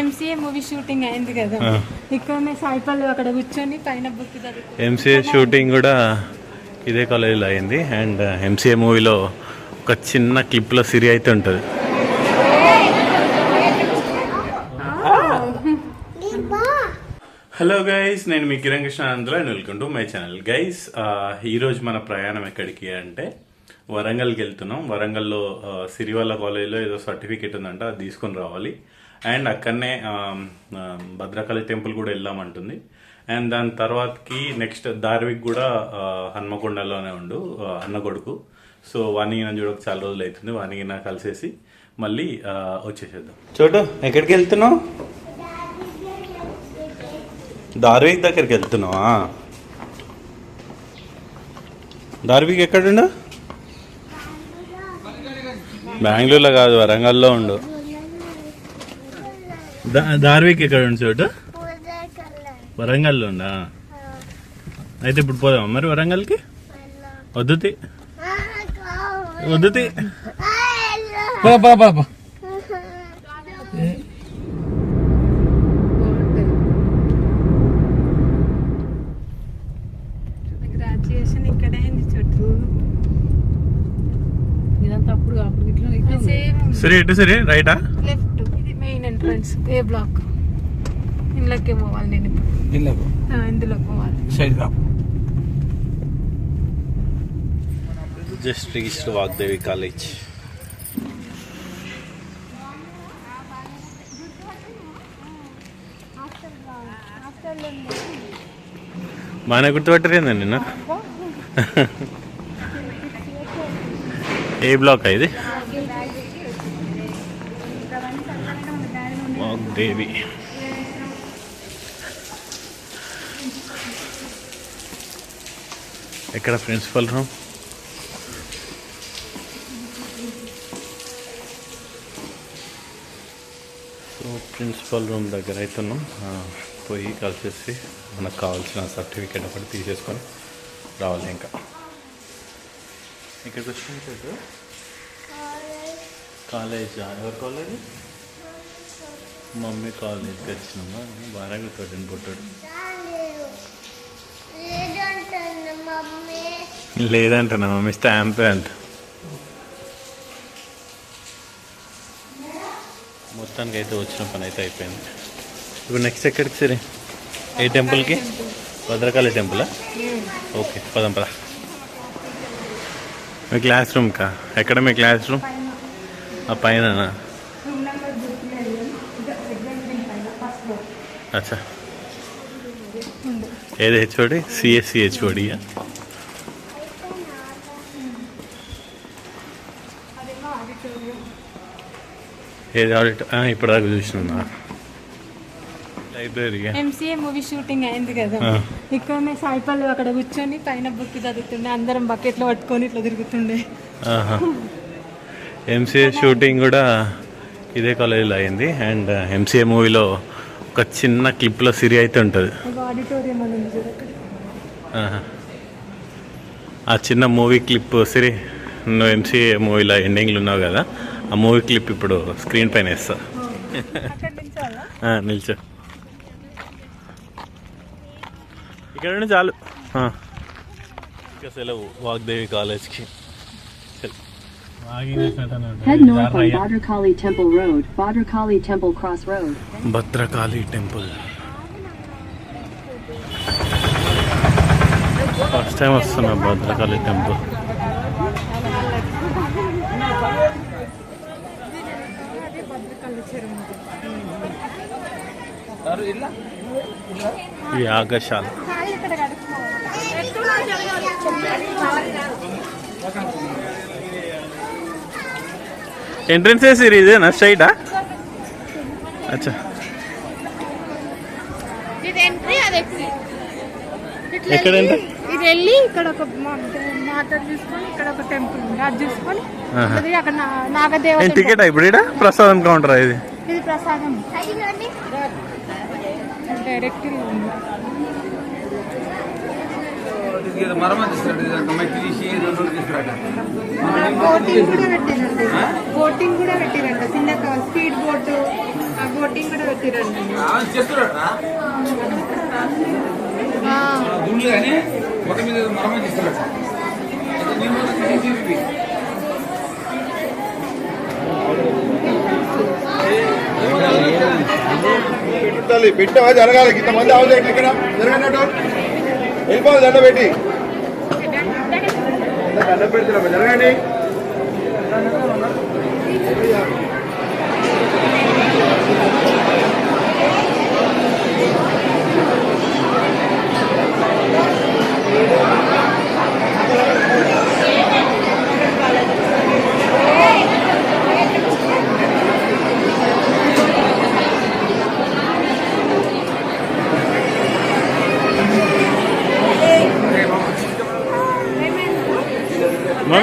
MCA movie shooting అయింది కదా. ఇక్కడనే సాయిపల్లి అక్కడ కూర్చొని పైన బుక్ ఎంసీఏ షూటింగ్ కూడా ఇదే కాలేజీలో అయింది. అండ్ ఎంసీఏ మూవీలో ఒక చిన్న క్లిప్లో సిరి అయితే ఉంటుంది. హలో గైస్ నేను మీ Kiran Krishna ఆనందలో and welcome to my channel guys ఈరోజు మన ప్రయాణం ఎక్కడికి అంటే వరంగల్కి వెళ్తున్నాం. వరంగల్లో సిరివల్ల కాలేజీలో ఏదో సర్టిఫికేట్ ఉందంట అది తీసుకొని రావాలి. అండ్ అక్కడనే భద్రకాళి టెంపుల్ కూడా వెళ్దామంటుంది అండ్ దాని తర్వాతకి నెక్స్ట్ దార్విక్ కూడా హన్మకొండలోనే ఉండు అన్న కొడుకు. సో వానికి నా చూడక చాలా రోజులు అవుతుంది వానికి నా కలిసేసి మళ్ళీ వచ్చేసేద్దాం. చోటు ఎక్కడికి వెళ్తున్నావు? దార్విక్ దగ్గరికి వెళ్తున్నావా? దార్విక్ ఎక్కడుండు? బెంగళూరులో కాదు వరంగల్లో ఉండు. దార్విక్ ఎక్కడ ఉండు చోటు? వరంగల్లో ఉండా అయితే ఇప్పుడు పోదాం మరి వరంగల్కి? వద్దుతి వద్దుతి. గ్రాడ్యుయేషన్ ఇక్కడే అయింది చుట్టూ ఇదంతా అప్పుడు అప్పుడు ఇట్లా ఉంది. సరే ఎటు సరే? రైటా? లెఫ్ట్. ఎంట్రన్స్ ఏ బ్లాక్ ఇంట్లోకి పోవాలి నేను ఇప్పుడు. ఇందులోకి పోవాలి. సైడ్ రా జస్ట్ రీచ్డ్ వాగ్దేవి కాలేజ్. బాగానే గుర్తుపట్టరేందండి నిన్న? ఏ బ్లాక్ ఇది? దేవి ఎక్కడ principal room? So principal room దగ్గర అవుతున్నాం పోయి కలిసేసి మనకు కావాల్సిన సర్టిఫికేట్ ఒకటి తీసేసుకొని రావాలి ఇంకా. ఇక్కడికి వచ్చిన కాలేజ్? ఎవరు కాలేజ్? మమ్మీ కాలేజ్కి వచ్చినామా బాగా తోటని పుట్టాడు లేదంటున్నా మమ్మీ స్టాంప్ అంట. మొత్తానికి అయితే వచ్చిన పని అయితే అయిపోయింది. ఇప్పుడు నెక్స్ట్ ఎక్కడికి సరే? ఏ టెంపుల్కి? భద్రకాళి టెంపులా? ఓకే పదం పద. మీ క్లాస్ రూమ్కా? ఎక్కడ మీ క్లాస్ రూమ్? ఆ పైన అచ్చా. ఏది హెచ్ఓడి? సిఎస్సి హెచ్ఓడి ఏది ఆడిట్? ఇప్పుడు దాకా చూసినా లైబ్రరీ ఎంసీఏ మూవీ షూటింగ్ అయింది కదా. ఇక్కడనే సాయిపల్లి అక్కడ కూర్చొని పైన బుక్ చదువుతుండే. అందరం బకెట్లో పట్టుకొని ఇట్లా తిరుగుతుండే. ఎంసీఏ షూటింగ్ కూడా ఇదే కాలేజీలో అయింది. అండ్ ఎంసీఏ మూవీలో ఒక చిన్న క్లిప్లో సిరి అయితే ఉంటుంది. ఆ చిన్న మూవీ క్లిప్ సిరి నువ్వు ఎంసీఏ మూవీలో ఎండింగ్లో ఉన్నావు కదా ఆ మూవీ క్లిప్ ఇప్పుడు స్క్రీన్ పైన వేస్తా. నిల్చో. ఇక్కడ నుండి చాలు. ఆ. ఇక సెలవు. వాగ్దేవి కాలేజ్కి సెలవు. వాగింగ్ చేసినట్టనే ఉంటుంది. Head north on. Bhadrakali Temple Road, Bhadrakali Temple Cross Road. Bhadrakali temple first time వస్తున్నా భద్రకాళి టెంపుల్ యాగశాల ఎంట్రన్స్ ఏ సిరీ ఇదేనా స్ట్రైటా అచ్చా. ఎక్కడ వెళ్ళి- enter? ఇది వెళ్ళి ఇక్కడ ఒక మాత చూసుకొని ఇక్కడ ఒక టెంపుల్ ఉంది. అది చూసుకొని ఆహా. అది అక్కడ నా- నాగదేవ ఏం టికెట్ ఇప్పుడు ప్రసాదం కౌంటర్ ఇది? ఇది ప్రసాదం. డైరెక్ట్ ఇది మరమ్మతు ఒక మట్టి తీసి రెండు రోజులు బోటింగ్ కూడా పెట్టిరండి బోటింగ్ కూడా పెట్టిరంట చిన్న స్పీడ్ బోట్ ఆ బోటింగ్ కూడా పెట్టిరండి దుండ్లు కానీ మొత్తం మీద మరమ్మతు తీసి. పెట్టాలి పెట్టా జరగాలి ఇంతమంది అవసరం ఇక్కడ జరగనట్టు వెళ్ళిపోవాలి దండ పెట్టి. దండ పెడుతున్నాం జరగండి.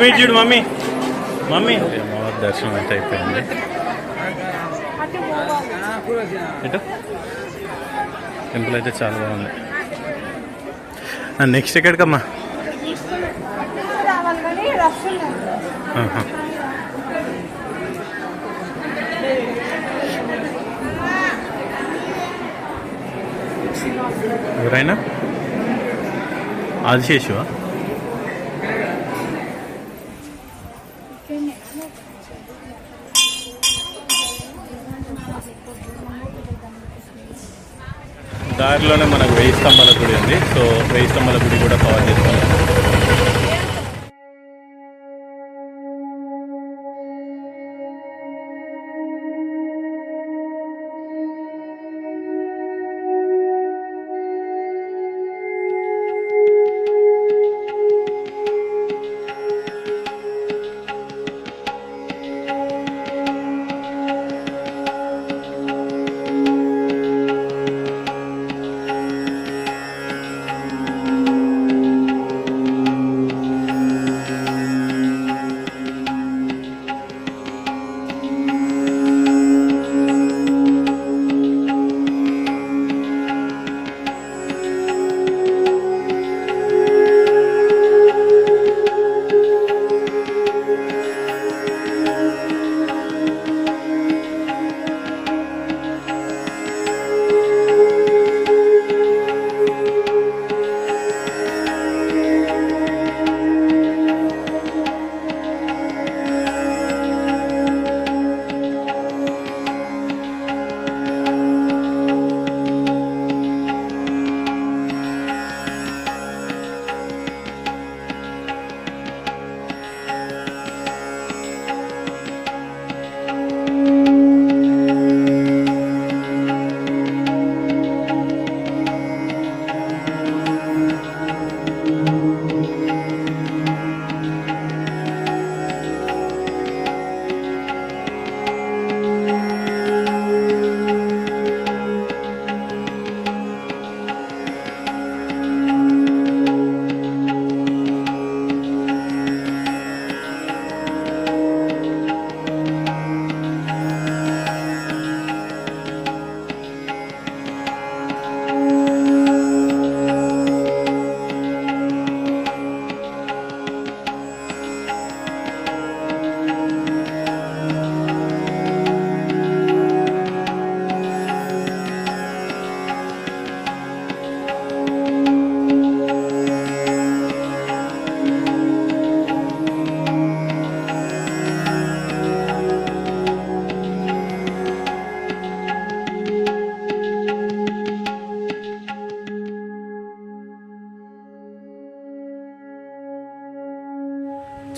మమ్మీ చూడు మమ్మీ. మమ్మీ. అమ్మవారి దర్శనం అయితే అయిపోయింది. ఎటు టెంపుల్ అయితే చాలా బాగుంది. నెక్స్ట్ ఎక్కడికమ్మా? రావాలి కానీ ఎవరైనా? ఆదిశేషువా? దగ్గరలోనే మనకు వెయ్యి స్తంభాల గుడి ఉంది. సో వెయ్యి స్తంభాల గుడి కూడా కవర్ చేసుకోవాలి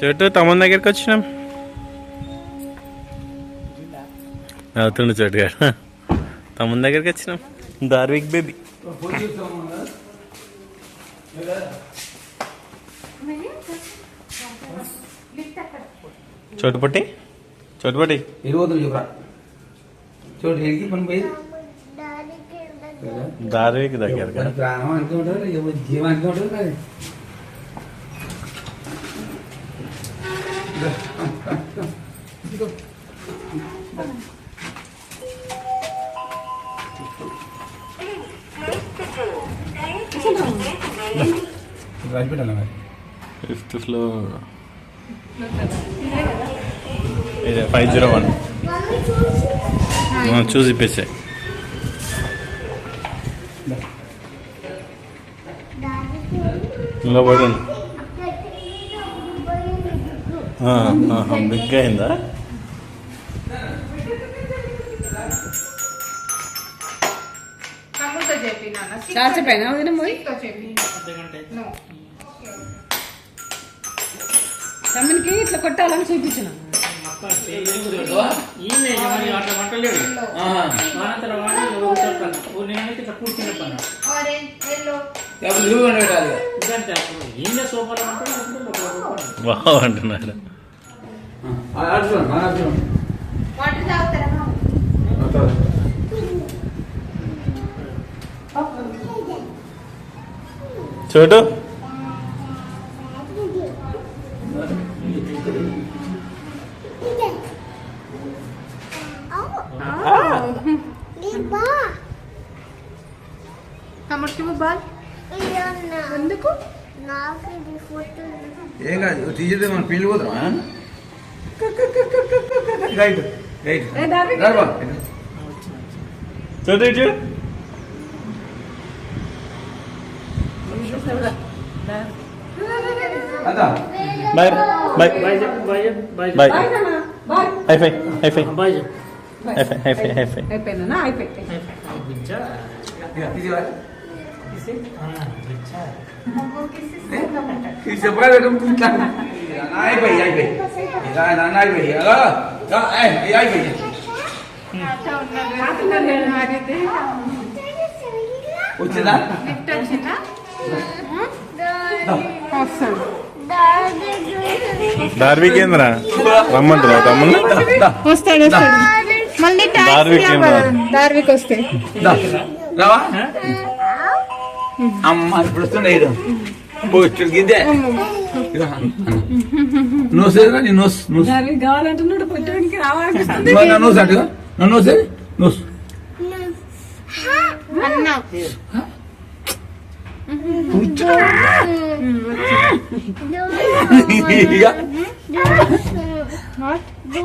చెట్టు తమ్ముని దగ్గరికి వచ్చినాం అవుతుండు చెట్టు గారు తమ్ముని దగ్గరికి వచ్చినాం దార్విక్ బేబీ చోటు పట్టి చోటు పట్టి ఇరవై చెప్పరా చూడు ఎడికి పని పోయి దార్విక్ దగ్గర పని ప్రాణం అనుకుంటారు ఎవరు జీవం అనుకుంటారు మరి రాసి పెట్టాలి మరి ఫిఫ్త్ ఫ్లోర్. ఇదే ఫైవ్ జీరో వన్. ఆ, చూసి ఇప్పేసాయి. ఇలా పడండి బిగ్ అయిందా చాచిపోయినా వదిన పోయి. తమ్మునికి ఇట్లా కొట్టాలని చూపించిన అంటున్నాడు అర్జున్ అర్జున్ Water తాగుతారా చూడు తమ్ముడికి బాల్ ఎందుకు ఏం కాదు టీచర్ మన పెళ్లి పోతాం రైట్ రైట్ చూడు ఇటు చూడు అదా బాయ్ బాయ్ బాయ్ చెప్పు బాయ్ చెప్పు bye bye bye high five high five చెప్పు బాయ్ చెప్పు high five high five high five అయిపోయినా అయిపోయి బిచ్చా చెప్పాలి అయిపోయి అయిపోయి అయిపోయి అయిపోయి వచ్చిందా లిఫ్ట్ వచ్చిందా దార్వి కేంద్ర రమ్మంటున్నా తమ్ముళ్ళు వస్తాడు వస్తాడు మళ్ళీ దార్విక్ ఏం రాదు. దార్విక్ వస్తే రావా అమ్మ ఇప్పుడు వస్తుండే ఇది పోస్టు గిద్దే నోస్ ఏదిరా నీ నోస్ నోస్ దానికి కావాలంటున్నాడు పొట్టడానికి రావాలనిపిస్తుంది నువ్వు నా నోస్ అటుగా నా నోస్ ఏది నోస్ అన్నా ఇక డోర్స్ ఏంటా దార్వికి రావాలంట దానికి కావాలన్నా ఇప్పుడు దానికి వస్తే ఏడా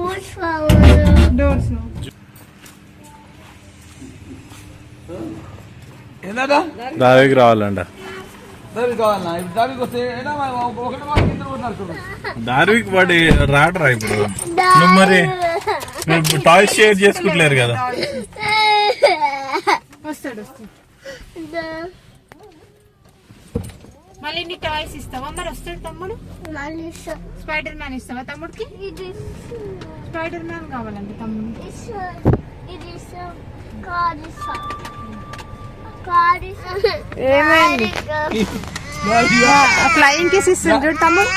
ఒకటి వాళ్ళకి ఇద్దరు కొట్టారు చూడు. దార్విక్ వాడి రాడరా ఇప్పుడు? నువ్వు మరి నువ్వు టాయ్స్ షేర్ చేసుకుంటలేరు కదా. వస్తాడు మళ్ళీ నీ టాయ్స్ ఇస్తావా? మరి వస్తాడు తమ్ముడు? స్పైడర్ మ్యాన్ ఇస్తావా తమ్ముడికి? స్పైడర్ మ్యాన్ కావాలండి తమ్ముడు ఏమైంది? ఫ్లయింగ్ కిస్ ఇస్తుంది చూడు తమ్ముడు.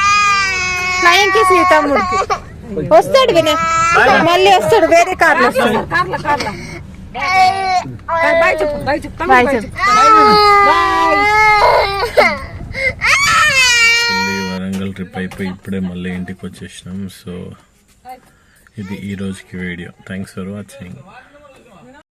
ఫ్లయింగ్ కిస్ ఈ తమ్ముడికి. వస్తాడు వినయ్ మళ్ళీ వస్తాడు వేరే కార్లో వస్తాడు. కార్ల కార్ల బాయ్ చెప్పు బాయ్ చెప్పు. బాయ్ చెప్పు మళ్ళీ వరంగల్ ట్రిప్ అయిపోయి ఇప్పుడే మళ్ళీ ఇంటికి వచ్చేసినాం. సో ఇది ఈ రోజుకి వీడియో. Thanks for watching